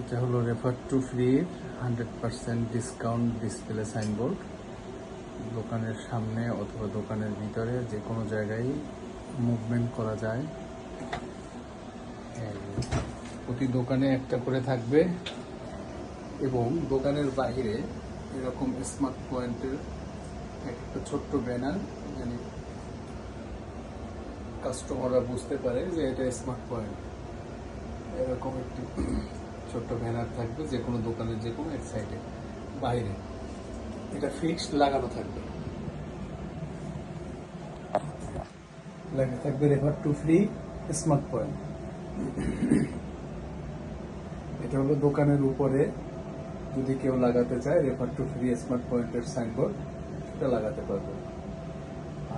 এটা হলো refer to free hundred percent discount display signboard দোকানের সামনে অথবা দোকানের ভিতরে যে কোনো জায়গায় মুভমেন্ট করা যায়। প্রতি দোকানে একটা করে থাকবে এবং দোকানের বাইরে এরকম স্মার্ট পয়েন্টের একটা ছোট্ট ব্যানার মানে কাস্টমাররা বুঝতে পারে যে এটা স্মার্ট পয়েন্ট এরকম একটি ছোট্ট ব্যানার থাকবে, যে কোনো দোকানের যে কোনো এক সাইডে বাইরে। এটা ফিক্সড লাগানো থাকবে। লেখা থাকবে refer to free smart point এটা হলো দোকানের উপরে, যদি কেউ লাগাতে চায় রেফার টু ফ্রি স্মার্ট পয়েন্টের সাইনবোর্ড সেটা লাগাতে পারবে।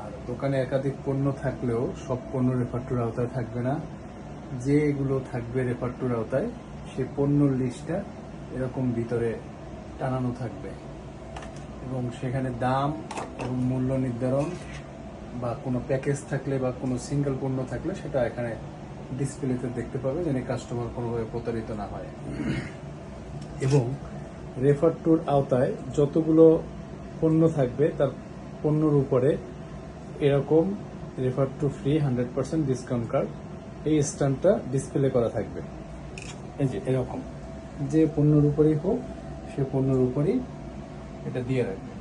আর দোকানে একাধিক পণ্য থাকলেও সব পণ্য রেফার টুর আওতায় থাকবে না। যেগুলো থাকবে রেফার টুর আওতায় সে পণ্যর লিস্টটা এরকম ভিতরে টানানো থাকবে। এবং সেখানে দাম এবং মূল্য নির্ধারণ বা কোনো প্যাকেজ থাকলে বা কোনো সিঙ্গেল পণ্য থাকলে সেটা এখানে ডিসপ্লেতে দেখতে পাবে যেন কাস্টমার কোনোভাবে প্রতারিত না হয়। এবং রেফার টুর আওতায় যতগুলো পণ্য থাকবে তার পণ্যর উপরে এরকম refer to free hundred percent discount card এই স্ট্যান্ডটা ডিসপ্লে করা থাকবে। যে এরকম। যে পণ্যর উপরেই হোক সে পণ্যর উপরেই এটা দিয়ে রাখবে।